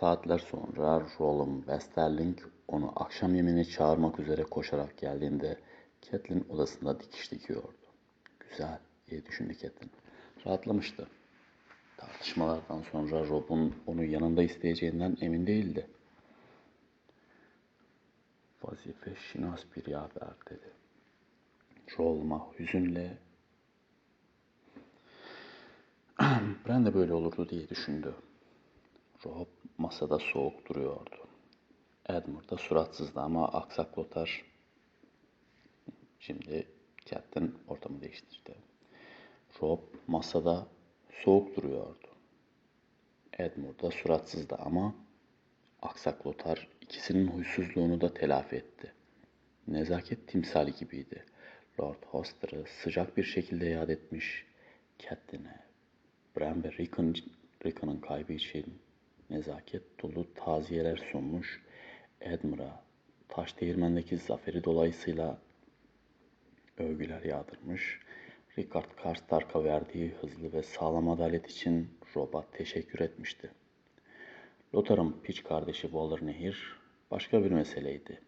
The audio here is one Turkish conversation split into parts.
Saatler sonra Roland Westerling onu akşam yemeğine çağırmak üzere koşarak geldiğinde Catelyn odasında dikiş dikiyordu. Güzel diye düşündü Catelyn. Rahatlamıştı. Tartışmalardan sonra Rob'un onu yanında isteyeceğinden emin değildi. Vazife şinas bir yaver dedi. Rolma hüzünle ben de böyle olurdu diye düşündü. Rob masada soğuk duruyordu. Edmund da suratsızdı ama aksak Lothar şimdi Captain ortamı değiştirdi. Rob masada soğuk duruyordu. Edmund da suratsızdı ama aksak Lothar ikisinin huysuzluğunu da telafi etti. Nezaket timsali gibiydi. Lord Hoster'ı sıcak bir şekilde yad etmiş, Catelyn'e, Rickon, Rickon'un kaybı için nezaket dolu taziyeler sunmuş, Edmund'a taş değirmendeki zaferi dolayısıyla övgüler yağdırmış, Rickard Karstark'a verdiği hızlı ve sağlam adalet için Rob'a teşekkür etmişti. Lothar'ın piç kardeşi Walder Nehir başka bir meseleydi.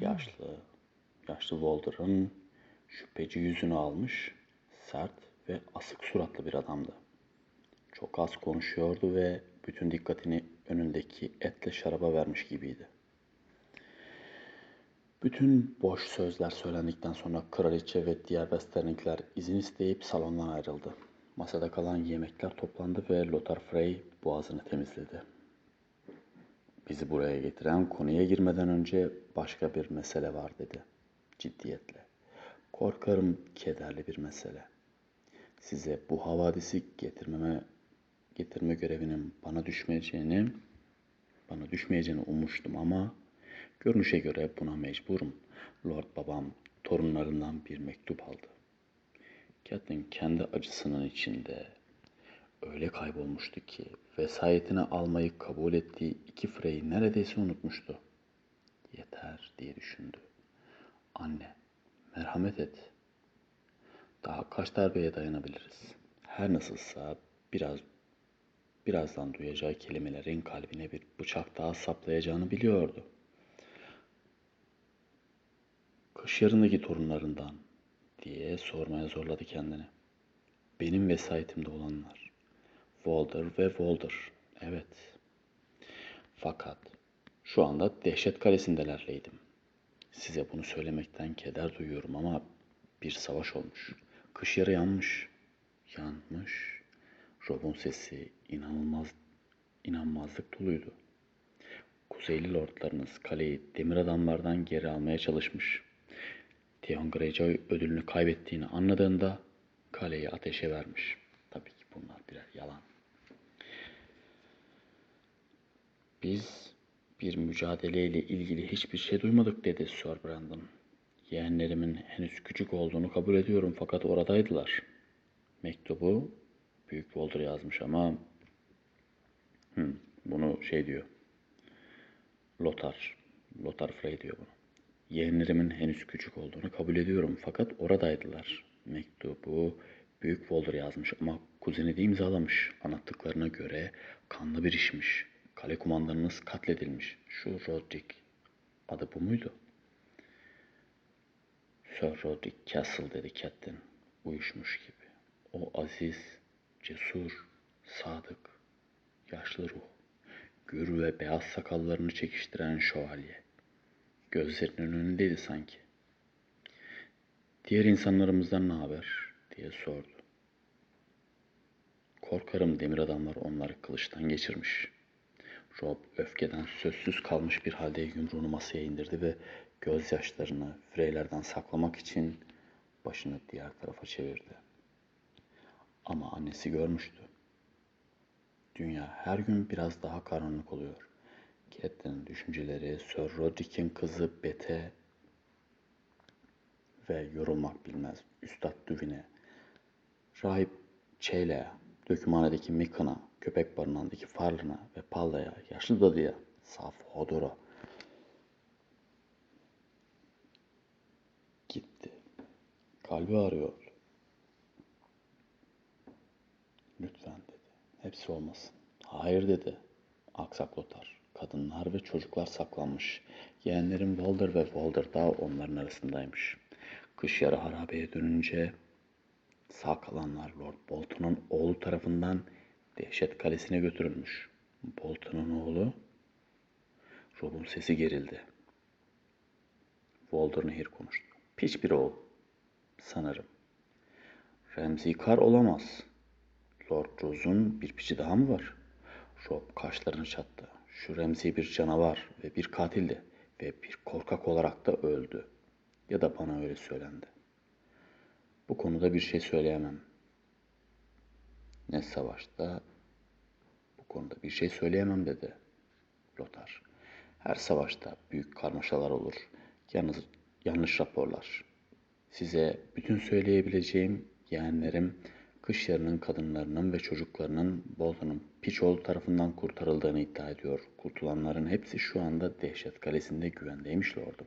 Yaşlı, yaşlı Walder'ın şüpheci yüzünü almış, sert ve asık suratlı bir adamdı. Çok az konuşuyordu ve bütün dikkatini önündeki etle şaraba vermiş gibiydi. Bütün boş sözler söylendikten sonra kraliçe ve diğer Westernlikler izin isteyip salondan ayrıldı. Masada kalan yemekler toplandı ve Lothar Frey boğazını temizledi. Bizi buraya getiren konuya girmeden önce başka bir mesele var dedi ciddiyetle. Korkarım kederli bir mesele. Size bu havadisi getirmeme getirme görevinin bana düşmeyeceğini bana düşmeyeceğini ummuştum ama görünüşe göre buna mecburum. Lord babam torunlarından bir mektup aldı. Catelyn kendi acısının içinde öyle kaybolmuştu ki vesayetini almayı kabul ettiği iki Frey'i neredeyse unutmuştu. Yeter diye düşündü. Anne, merhamet et. Daha kaç darbeye dayanabiliriz? Her nasılsa biraz birazdan duyacağı kelimelerin kalbine bir bıçak daha saplayacağını biliyordu. Kış yarındaki torunlarından diye sormaya zorladı kendini. Benim vesayetimde olanlar. Walder ve Walder. Evet. Fakat şu anda dehşet kalesindelerleydim. Size bunu söylemekten keder duyuyorum ama bir savaş olmuş. Kış yarı yanmış. Yanmış. Rob'un sesi inanılmaz, inanmazlık doluydu. Kuzeyli lordlarınız kaleyi demir adamlardan geri almaya çalışmış. Theon Greyjoy ödülünü kaybettiğini anladığında kaleyi ateşe vermiş. Tabii ki bunlar birer yalan. Biz bir mücadeleyle ilgili hiçbir şey duymadık dedi Sir Brandon. Yeğenlerimin henüz küçük olduğunu kabul ediyorum fakat oradaydılar. Mektubu Büyük Walter yazmış ama hmm, bunu şey diyor. Lothar. Lothar Frey diyor bunu. Yeğenlerimin henüz küçük olduğunu kabul ediyorum fakat oradaydılar. Mektubu Büyük Walter yazmış ama kuzeni de imzalamış. Anlattıklarına göre kanlı bir işmiş. Kale kumandanınız katledilmiş. Şu Roderick. Adı bu muydu? Sir Roderick Castle dedi Catelyn. Uyuşmuş gibi. O aziz, cesur, sadık, yaşlı ruh. Gür ve beyaz sakallarını çekiştiren şövalye. Gözlerinin önündeydi sanki. Diğer insanlarımızdan ne haber diye sordu. Korkarım demir adamlar onları kılıçtan geçirmiş. Rob öfkeden sözsüz kalmış bir halde yumruğunu masaya indirdi ve gözyaşlarını Freylerden saklamak için başını diğer tarafa çevirdi. Ama annesi görmüştü. Dünya her gün biraz daha karanlık oluyor. Catelyn'in düşünceleri Sir Roderick'in kızı Bete ve yorulmak bilmez Üstad Düvine, Rahip Çeyle'ye, dökümhanedeki Mikan'a, köpek barınağındaki Farlın'a ve Palla'ya, yaşlı dadıya, saf Hodor'a gitti. Kalbi ağrıyor. Lütfen dedi. Hepsi olmasın. Hayır dedi. Aksak Lothar. Kadınlar ve çocuklar saklanmış. Yeğenlerim Walder ve Walder da onların arasındaymış. Kış yarı harabeye dönünce sağ kalanlar Lord Bolton'un oğlu tarafından Dehşet Kalesi'ne götürülmüş. Bolton'un oğlu? Rob'un sesi gerildi. Walder Nehir konuştu. Piç bir oğul. Sanırım. Ramsey Carr olamaz. Lord Rose'un bir piçi daha mı var? Rob kaşlarını çattı. Şu Ramsey bir canavar ve bir katildi ve bir korkak olarak da öldü. Ya da bana öyle söylendi. Bu konuda bir şey söyleyemem. Ne savaşta bu konuda bir şey söyleyemem dedi Lothar. Her savaşta büyük karmaşalar olur. Yalnız yanlış raporlar. Size bütün söyleyebileceğim yeğenlerim kış yarının kadınlarının ve çocuklarının Bolton'un Piçoğlu tarafından kurtarıldığını iddia ediyor. Kurtulanların hepsi şu anda Dehşet Kalesi'nde güvendeymiş lordum.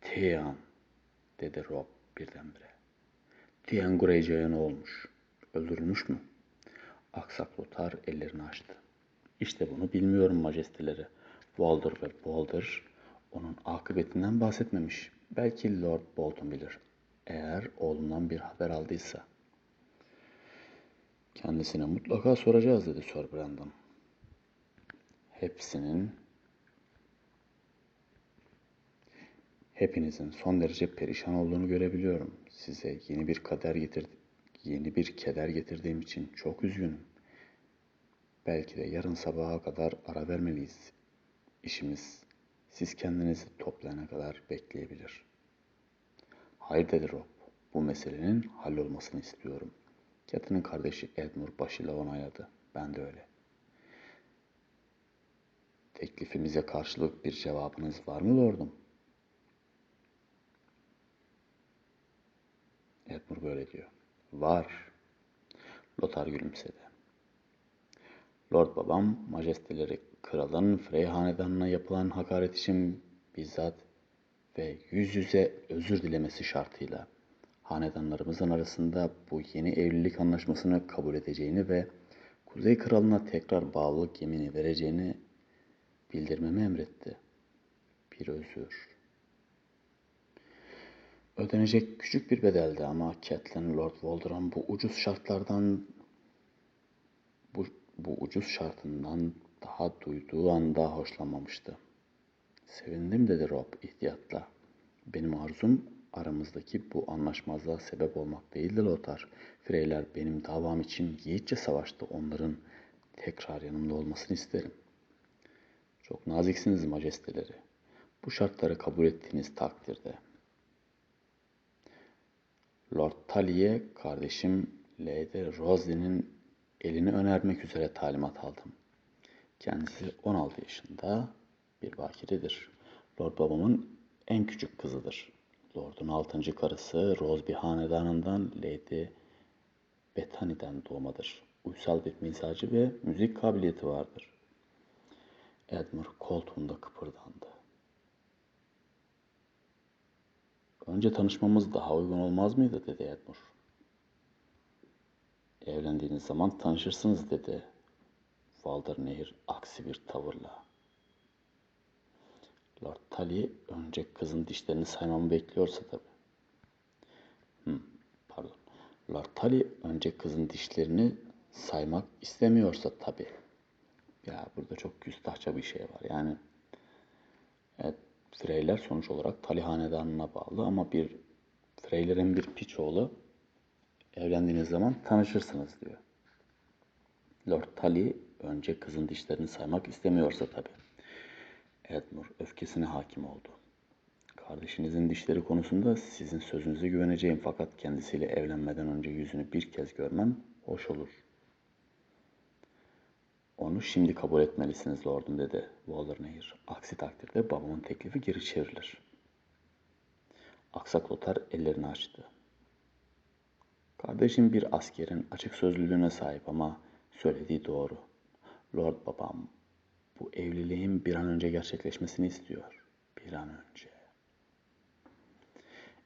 Tian, dedi Rob birdenbire. Tian Greyjoy'a ne olmuş? Öldürülmüş mü? Aksak Lothar ellerini açtı. İşte bunu bilmiyorum majesteleri. Walder ve Walder onun akıbetinden bahsetmemiş. Belki Lord Bolton bilir. Eğer oğlundan bir haber aldıysa. Kendisine mutlaka soracağız dedi Sir Brandon. Hepsinin Hepinizin son derece perişan olduğunu görebiliyorum. Size yeni bir kader getir yeni bir keder getirdiğim için çok üzgünüm. Belki de yarın sabaha kadar ara vermeliyiz. İşimiz siz kendinizi toplayana kadar bekleyebilir. Hayır dedi Rob. Bu meselenin hallolmasını istiyorum. Cat'ın kardeşi Edmure başıyla onayladı. Ben de öyle. Teklifimize karşılık bir cevabınız var mı lordum? Edmure böyle diyor. Var. Lothar gülümsedi. Lord babam, majesteleri kralın Frey hanedanına yapılan hakaret için bizzat ve yüz yüze özür dilemesi şartıyla hanedanlarımızın arasında bu yeni evlilik anlaşmasını kabul edeceğini ve Kuzey Kralı'na tekrar bağlılık yemini vereceğini bildirmemi emretti. Bir özür. Ödenecek küçük bir bedeldi ama Catelyn Lord Voldran bu ucuz şartlardan bu, bu ucuz şartından daha duyduğu anda hoşlanmamıştı. Sevindim dedi Rob ihtiyatla. Benim arzum aramızdaki bu anlaşmazlığa sebep olmak değildi Lothar. Freyler benim davam için yiğitçe savaştı. Onların tekrar yanımda olmasını isterim. Çok naziksiniz majesteleri. Bu şartları kabul ettiğiniz takdirde. Lord Tully'e kardeşim Lady Rosley'nin elini önermek üzere talimat aldım. Kendisi 16 yaşında bir bakiredir. Lord babamın en küçük kızıdır. Lord'un altıncı karısı Rosby hanedanından Lady Bethany'den doğmadır. Uysal bir mizacı ve müzik kabiliyeti vardır. Edmure koltuğunda kıpırdandı. Önce tanışmamız daha uygun olmaz mıydı dedi Edmure. Evlendiğiniz zaman tanışırsınız dedi Walder Nehir aksi bir tavırla. Lord Tully önce kızın dişlerini saymamı bekliyorsa tabii. Hmm, pardon. Lord Tully önce kızın dişlerini saymak istemiyorsa tabii. Ya burada çok küstahça bir şey var. Yani evet, Freyler sonuç olarak Tully hanedanına bağlı ama bir Freylerin bir piç oğlu evlendiğiniz zaman tanışırsınız diyor. Lord Tully önce kızın dişlerini saymak istemiyorsa tabii. Edmure öfkesine hakim oldu. Kardeşinizin dişleri konusunda sizin sözünüze güveneceğim fakat kendisiyle evlenmeden önce yüzünü bir kez görmem hoş olur. Onu şimdi kabul etmelisiniz lordum dedi Waller Nehir. Aksi takdirde babamın teklifi geri çevrilir. Aksak Lothar ellerini açtı. Kardeşim bir askerin açık sözlülüğüne sahip ama söylediği doğru. Lord babam bu evliliğin bir an önce gerçekleşmesini istiyor. Bir an önce.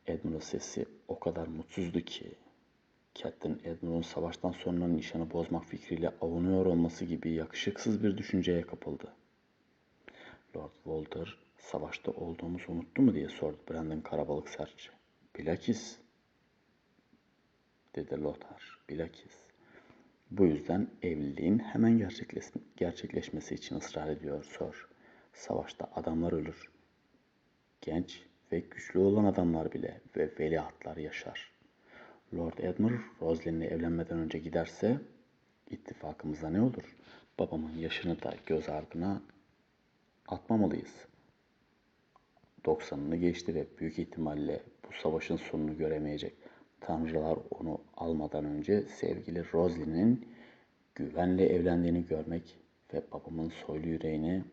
Edmund'un sesi o kadar mutsuzdu ki Captain Edmund'un savaştan sonra nişanı bozmak fikriyle avunuyor olması gibi yakışıksız bir düşünceye kapıldı. Lord Walter, savaşta olduğumuzu unuttu mu diye sordu Brandon karabalık sertçe. Bilakis, dedi Lothar, bilakis. Bu yüzden evliliğin hemen gerçekleş gerçekleşmesi için ısrar ediyor Sir. Savaşta adamlar ölür. Genç ve güçlü olan adamlar bile ve veliahtlar yaşar. Lord Edmure Rosalind'le evlenmeden önce giderse ittifakımıza ne olur? Babamın yaşını da göz ardına atmamalıyız. 90'ını geçti ve büyük ihtimalle bu savaşın sonunu göremeyecek. Tanrılar onu almadan önce sevgili Rosalind'in güvenle evlendiğini görmek ve babamın soylu yüreğini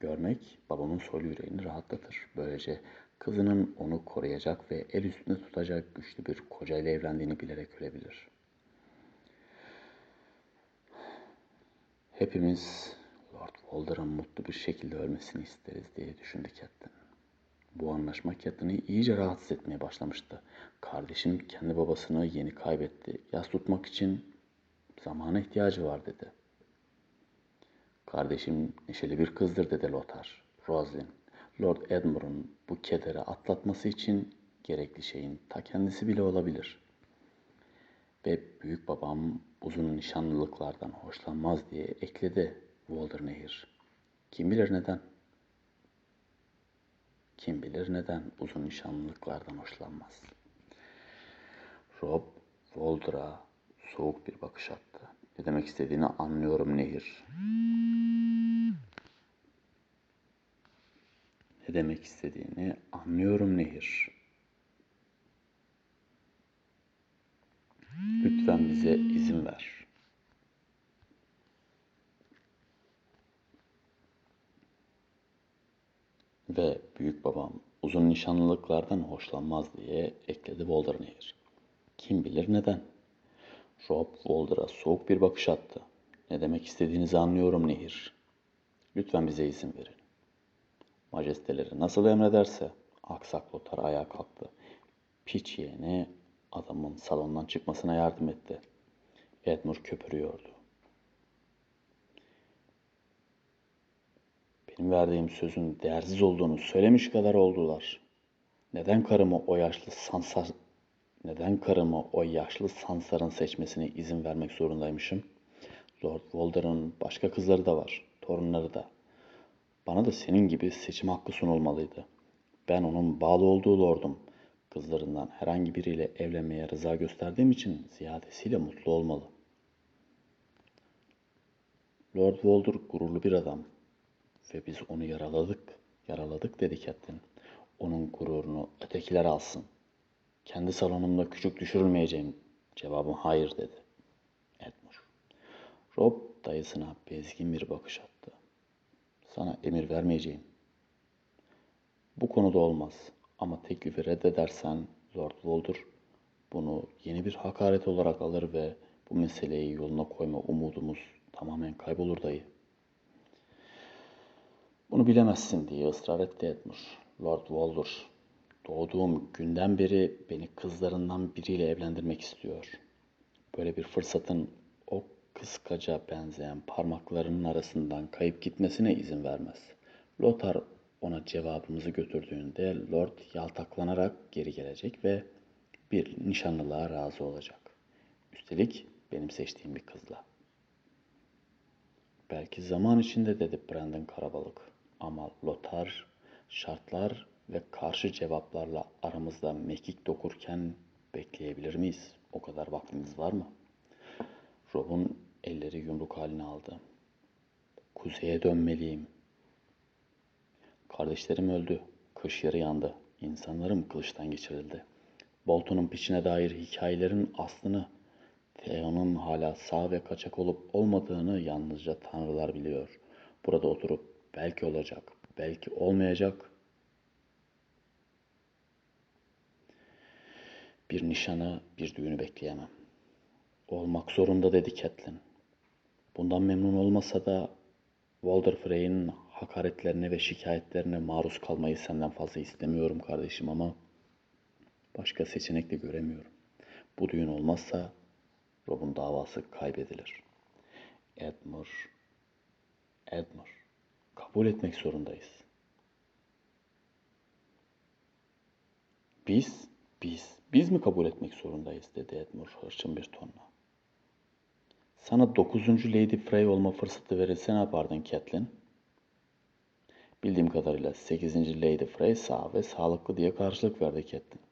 görmek babamın soylu yüreğini rahatlatır. Böylece kızının onu koruyacak ve el üstünde tutacak güçlü bir kocayla evlendiğini bilerek ölebilir. Hepimiz Lord Walder'ın mutlu bir şekilde ölmesini isteriz diye düşündü Catelyn. Bu anlaşma Catelyn'i iyice rahatsız etmeye başlamıştı. Kardeşim kendi babasını yeni kaybetti. Yas tutmak için zamana ihtiyacı var dedi. Kardeşim neşeli bir kızdır dedi Lothar. Rosalind, Lord Edmure'un bu kederi atlatması için gerekli şeyin ta kendisi bile olabilir. Ve büyük babam uzun nişanlılıklardan hoşlanmaz diye ekledi Walder Nehir. Kim bilir neden? Kim bilir neden uzun nişanlılıklardan hoşlanmaz? Rob Walder'a soğuk bir bakış attı. Ne demek istediğini anlıyorum Nehir. Ne demek istediğini anlıyorum Nehir. Lütfen bize izin ver. Ve büyük babam uzun nişanlılıklardan hoşlanmaz diye ekledi Walder Nehir. Kim bilir neden? Rob Walder'a soğuk bir bakış attı. Ne demek istediğinizi anlıyorum Nehir. Lütfen bize izin verin. Majesteleri nasıl emrederse aksak Lothar ayağa kalktı. Piç yeğeni adamın salondan çıkmasına yardım etti. Edmur köpürüyordu. Benim verdiğim sözün değersiz olduğunu söylemiş kadar oldular. Neden karımı o yaşlı sansar neden karımı o yaşlı sansarın seçmesine izin vermek zorundaymışım? Lord Walder'ın başka kızları da var, torunları da. Bana da senin gibi seçim hakkı sunulmalıydı. Ben onun bağlı olduğu lordum. Kızlarından herhangi biriyle evlenmeye rıza gösterdiğim için ziyadesiyle mutlu olmalı. Lord Walder gururlu bir adam ve biz onu yaraladık, yaraladık dedi Catelyn. Onun gururunu ötekiler alsın. Kendi salonumda küçük düşürülmeyeceğim. Cevabım hayır dedi. Edmure. Rob dayısına bezgin bir bakış attı. Sana emir vermeyeceğim. Bu konuda olmaz. Ama teklifi reddedersen Lord Walder bunu yeni bir hakaret olarak alır ve bu meseleyi yoluna koyma umudumuz tamamen kaybolur dayı. Bunu bilemezsin diye ısrar etti Edmure. Lord Walder, doğduğum günden beri beni kızlarından biriyle evlendirmek istiyor. Böyle bir fırsatın o kıskaca benzeyen parmaklarının arasından kayıp gitmesine izin vermez. Lothar ona cevabımızı götürdüğünde Lord yaltaklanarak geri gelecek ve bir nişanlılığa razı olacak. Üstelik benim seçtiğim bir kızla. Belki zaman içinde dedi Brandon Karabalık. Ama Lothar şartlar ve karşı cevaplarla aramızda mekik dokurken bekleyebilir miyiz? O kadar vaktimiz var mı? Rob'un elleri yumruk haline aldı. Kuzeye dönmeliyim. Kardeşlerim öldü. Kış yarı yandı. İnsanlarım kılıçtan geçirildi. Bolton'un piçine dair hikayelerin aslını, Theon'un hala sağ ve kaçak olup olmadığını yalnızca tanrılar biliyor. Burada oturup belki olacak, belki olmayacak bir nişanı, bir düğünü bekleyemem. Olmak zorunda dedi Catelyn. Bundan memnun olmasa da Walder Frey'in hakaretlerine ve şikayetlerine maruz kalmayı senden fazla istemiyorum kardeşim ama başka seçenek de göremiyorum. Bu düğün olmazsa Rob'un davası kaybedilir. Edmur, Edmur, kabul etmek zorundayız. Biz, biz, biz mi kabul etmek zorundayız dedi Edmur hırçın bir tonla. Sana 9. Lady Frey olma fırsatı verilse ne yapardın Catelyn? Bildiğim kadarıyla 8. Lady Frey sağ ve sağlıklı diye karşılık verdi Catelyn.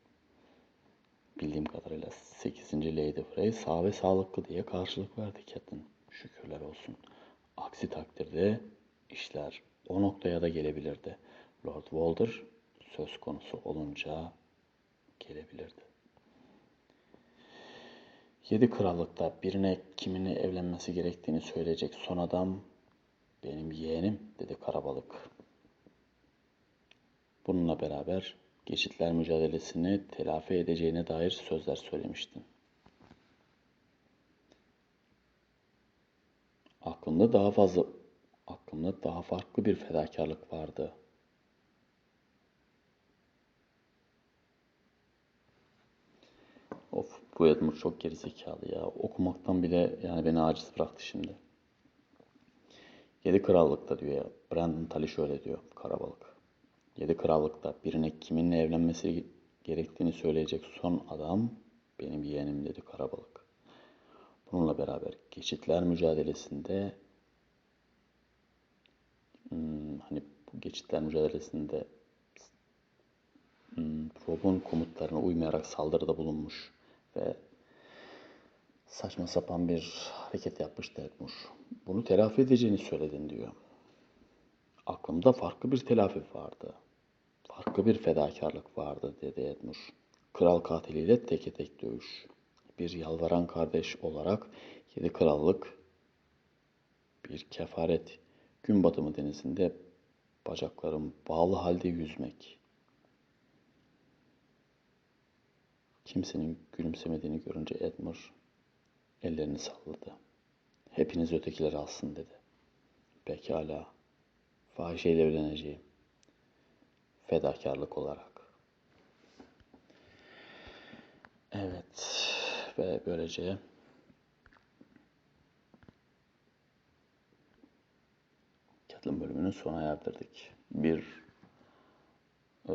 Bildiğim kadarıyla 8. Lady Frey sağ ve sağlıklı diye karşılık verdi Catelyn. Şükürler olsun. Aksi takdirde işler o noktaya da gelebilirdi. Lord Walder söz konusu olunca gelebilirdi. Yedi krallıkta birine kiminle evlenmesi gerektiğini söyleyecek son adam benim yeğenim dedi Karabalık. Bununla beraber geçitler mücadelesini telafi edeceğine dair sözler söylemiştin. Aklımda daha fazla, aklımda daha farklı bir fedakarlık vardı. Of bu Edmund çok gerizekalı ya. Okumaktan bile yani beni aciz bıraktı şimdi. Yedi krallıkta diyor ya. Brandon Tully şöyle diyor Karabalık. Yedi krallıkta birine kiminle evlenmesi gerektiğini söyleyecek son adam benim yeğenim dedi Karabalık. Bununla beraber geçitler mücadelesinde hmm, hani bu geçitler mücadelesinde hmm, Rob'un komutlarına uymayarak saldırıda bulunmuş ve saçma sapan bir hareket yapmıştı Edmur. Bunu telafi edeceğini söyledin diyor. Aklımda farklı bir telafi vardı. Farklı bir fedakarlık vardı dedi Edmur. Kral katiliyle teke tek dövüş. Bir yalvaran kardeş olarak yedi krallık bir kefaret. Gün batımı denizinde bacaklarım bağlı halde yüzmek. Kimsenin gülümsemediğini görünce Edmur ellerini salladı. Hepiniz ötekileri alsın dedi. Pekala. Fahişeyle evleneceğim. Fedakarlık olarak. Evet. Ve böylece Catelyn bölümünün sona erdirdik. Bir e,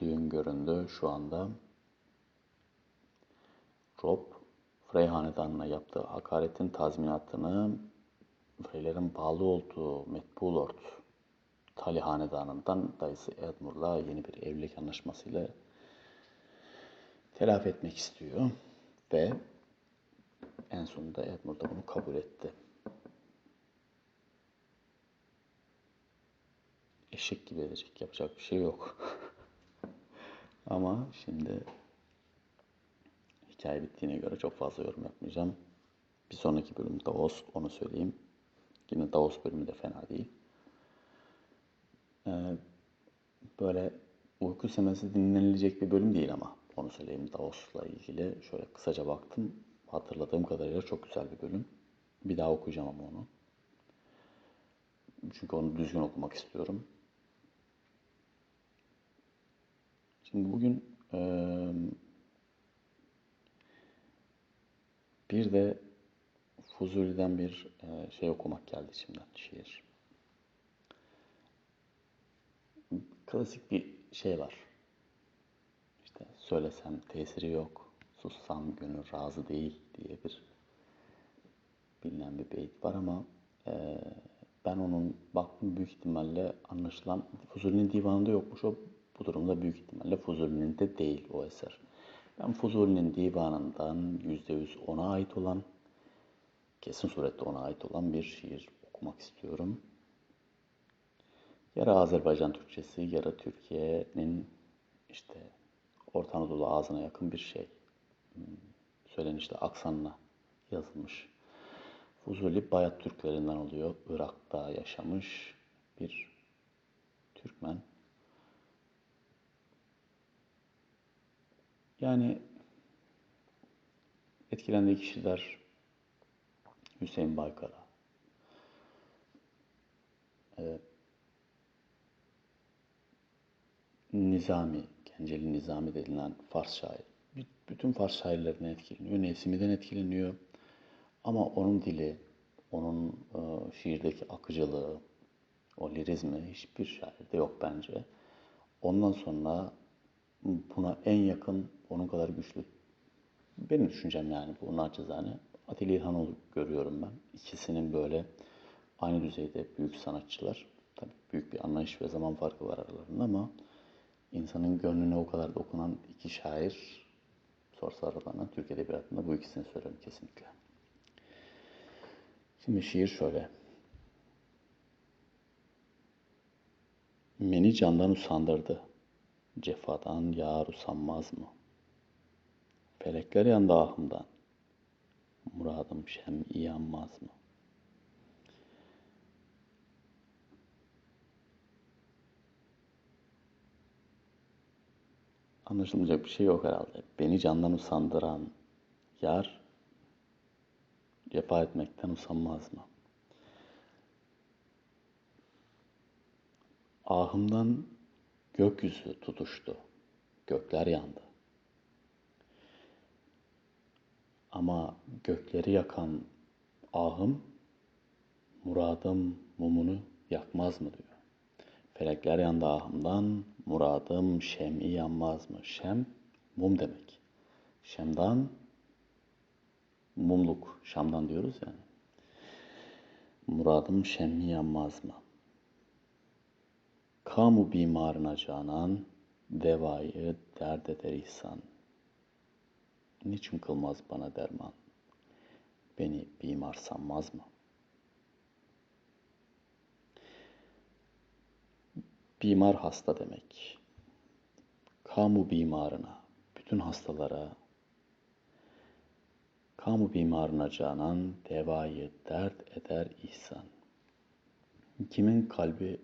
düğün göründü şu anda. Rob, Frey hanedanına yaptığı hakaretin tazminatını Freylerin bağlı olduğu Metbu Lord Tali hanedanından dayısı Edmur'la yeni bir evlilik anlaşmasıyla telafi etmek istiyor. Ve en sonunda Edmur da bunu kabul etti. Eşek gibi edecek, yapacak bir şey yok. Ama şimdi hikaye bittiğine göre çok fazla yorum yapmayacağım. Bir sonraki bölüm Davos, onu söyleyeyim. Yine Davos bölümü de fena değil. Ee, böyle uyku semesi dinlenilecek bir bölüm değil ama onu söyleyeyim Davos'la ilgili. Şöyle kısaca baktım. Hatırladığım kadarıyla çok güzel bir bölüm. Bir daha okuyacağım ama onu. Çünkü onu düzgün okumak istiyorum. Şimdi bugün bir de Fuzuli'den bir şey okumak geldi içimden, şiir. Klasik bir şey var. İşte söylesem tesiri yok, sussam gönül razı değil diye bir bilinen bir beyit var ama e, ben onun baktım büyük ihtimalle anlaşılan Fuzuli'nin divanında yokmuş o bu durumda büyük ihtimalle Fuzuli'nin de değil o eser. Ben Fuzuli'nin divanından %100 ona ait olan, kesin surette ona ait olan bir şiir okumak istiyorum. Yarı Azerbaycan Türkçesi, yarı Türkiye'nin işte Orta Anadolu ağzına yakın bir şey. Hmm, Söylenişte aksanla yazılmış. Fuzuli Bayat Türklerinden oluyor. Irak'ta yaşamış bir Türkmen. Yani etkilendiği kişiler Hüseyin Baykara, e, Nizami, Genceli Nizami denilen Fars şair. bütün Fars şairlerinden etkileniyor. Nesimi'den etkileniyor. Ama onun dili, onun e, şiirdeki akıcılığı, o lirizmi hiçbir şairde yok bence. Ondan sonra buna en yakın, onun kadar güçlü, benim düşüncem yani bu naçizane. Atilla İlhanoğlu görüyorum ben. İkisinin böyle aynı düzeyde büyük sanatçılar. Tabii büyük bir anlayış ve zaman farkı var aralarında ama insanın gönlüne o kadar dokunan iki şair sorsalar bana Türk Edebiyatı'nda bu ikisini söylerim kesinlikle. Şimdi şiir şöyle. Beni candan usandırdı. Cefadan yar usanmaz mı? Felekler yandı ahımdan. Muradım şem yanmaz mı? Anlaşılmayacak bir şey yok herhalde. Beni candan usandıran yar cefa etmekten usanmaz mı? Ahımdan gökyüzü tutuştu. Gökler yandı. Ama gökleri yakan ahım muradım mumunu yakmaz mı diyor. Felekler yandı ahımdan, muradım şem'i yanmaz mı? Şem, mum demek. Şemdan, mumluk, Şam'dan diyoruz yani. Muradım şem'i yanmaz mı? Kamu bimarına canan, devayı dert eder ihsan. Niçin kılmaz bana derman? Beni bimar sanmaz mı? Bimar hasta demek. Kamu bimarına, bütün hastalara, kamu bimarına canan devayı dert eder ihsan. Kimin kalbi,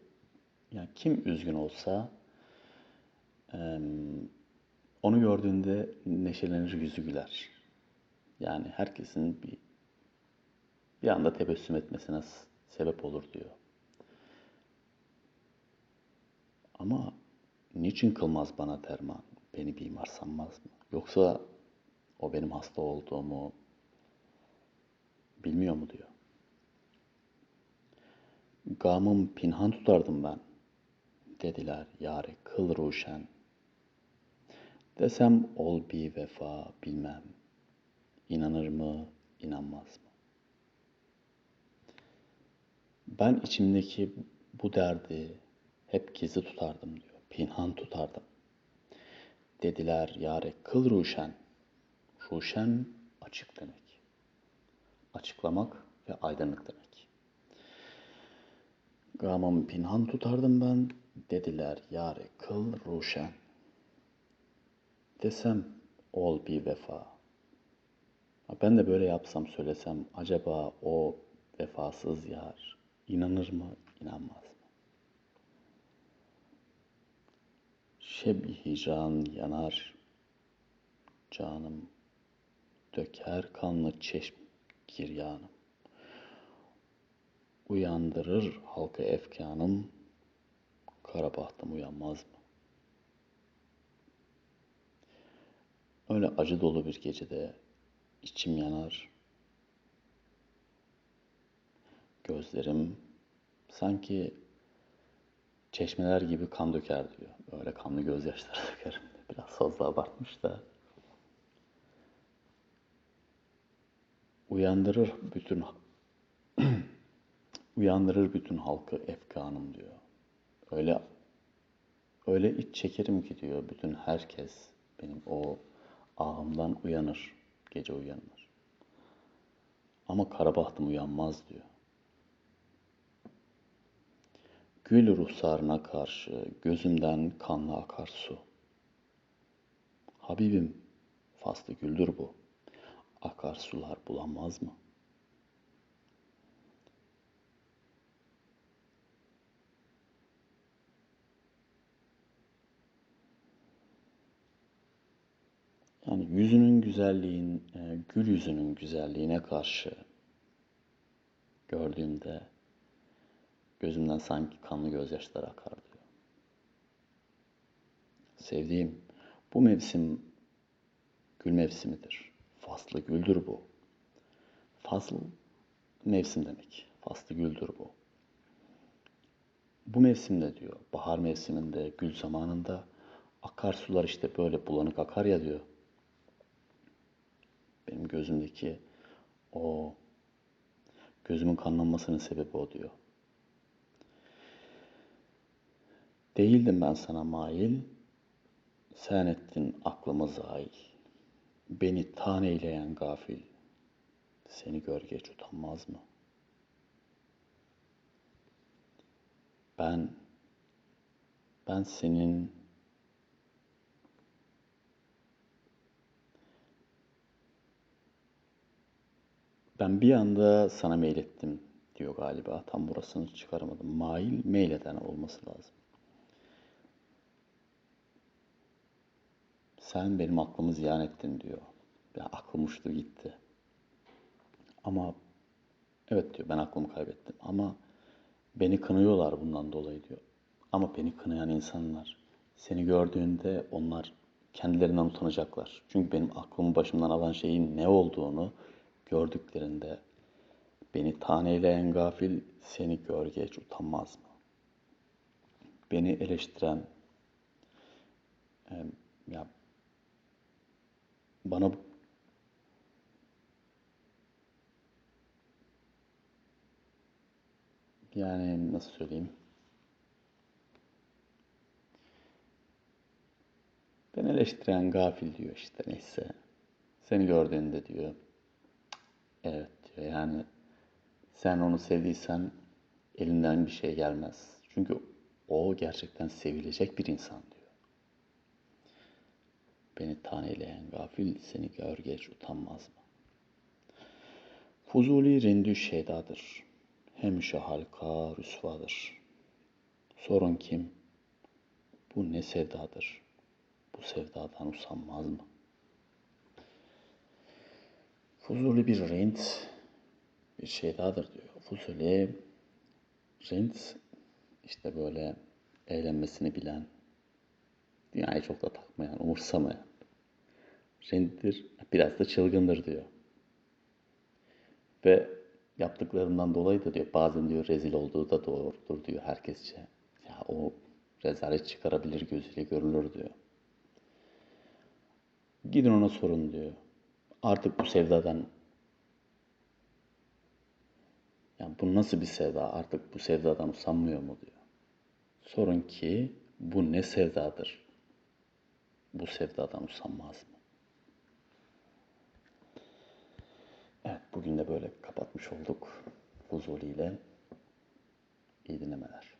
yani kim üzgün olsa, onu gördüğünde neşelenir, yüzü güler. Yani herkesin bir bir anda tebessüm etmesine sebep olur diyor. Ama niçin kılmaz bana derman? Beni bimar sanmaz mı? Yoksa o benim hasta olduğumu bilmiyor mu diyor. Gamım pinhan tutardım ben. Dediler yare kıl ruşen. Desem ol bir vefa bilmem. İnanır mı, inanmaz mı? Ben içimdeki bu derdi hep gizli tutardım diyor. Pinhan tutardım. Dediler yare kıl ruşen. Ruşen açık demek. Açıklamak ve aydınlık demek. Gamımı pinhan tutardım ben. Dediler yare kıl ruşen. Desem ol bir vefa. Ben de böyle yapsam söylesem acaba o vefasız yar inanır mı inanmaz mı? Şebi hicran yanar canım döker kanlı çeşm giryanım. Uyandırır halkı efkanım, kara bahtım uyanmaz mı? Öyle acı dolu bir gecede içim yanar. Gözlerim sanki çeşmeler gibi kan döker diyor. Öyle kanlı gözyaşları dökerim. Biraz fazla abartmış da. Uyandırır bütün uyandırır bütün halkı efkanım diyor. Öyle öyle iç çekerim ki diyor bütün herkes benim o ahımdan uyanır. Gece uyanır. Ama karabahtım uyanmaz diyor. Gül ruhsarına karşı gözümden kanlı akar su. Habibim, faslı güldür bu. Akar sular bulanmaz mı? Yani yüzünün güzelliğin, e, gül yüzünün güzelliğine karşı gördüğümde Gözümden sanki kanlı gözyaşlar akar diyor. Sevdiğim bu mevsim Gül mevsimidir. Faslı güldür bu. Fasıl mevsim demek. Faslı güldür bu. Bu mevsimde diyor, bahar mevsiminde, gül zamanında akarsular işte böyle bulanık akar ya diyor. Benim gözümdeki o gözümün kanlanmasının sebebi o diyor. Değildim ben sana mail, sen ettin aklımı zail. Beni taneyleyen gafil, seni gör geç utanmaz mı? Ben, ben senin Ben bir anda sana mail ettim diyor galiba. Tam burasını çıkaramadım. Mail, mail eden olması lazım. Sen benim aklımı ziyan ettin diyor. Ya aklım uçtu gitti. Ama evet diyor ben aklımı kaybettim. Ama beni kınıyorlar bundan dolayı diyor. Ama beni kınayan insanlar seni gördüğünde onlar kendilerinden utanacaklar. Çünkü benim aklımı başımdan alan şeyin ne olduğunu gördüklerinde beni taneyleyen gafil seni gör geç utanmaz mı? Beni eleştiren ya bana yani nasıl söyleyeyim? Beni eleştiren gafil diyor işte neyse. Seni gördüğünde diyor. Evet diyor yani sen onu sevdiysen elinden bir şey gelmez. Çünkü o gerçekten sevilecek bir insan diyor. Beni taneleyen gafil seni gör geç utanmaz mı? Fuzuli rindü şeydadır. Hemşe halka rüsvadır. Sorun kim? Bu ne sevdadır? Bu sevdadan usanmaz mı? Fuzuli bir rent bir şey dahadır diyor. Fuzuli rent işte böyle eğlenmesini bilen, dünyayı çok da takmayan, umursamayan renttir. Biraz da çılgındır diyor. Ve yaptıklarından dolayı da diyor bazen diyor rezil olduğu da doğrudur diyor herkesçe. Ya o rezalet çıkarabilir gözüyle görülür diyor. Gidin ona sorun diyor. Artık bu sevdadan yani bu nasıl bir sevda? Artık bu sevdadan usanmıyor mu diyor. Sorun ki bu ne sevdadır? Bu sevdadan usanmaz mı? Evet bugün de böyle kapatmış olduk Fuzuli ile. İyi dinlemeler.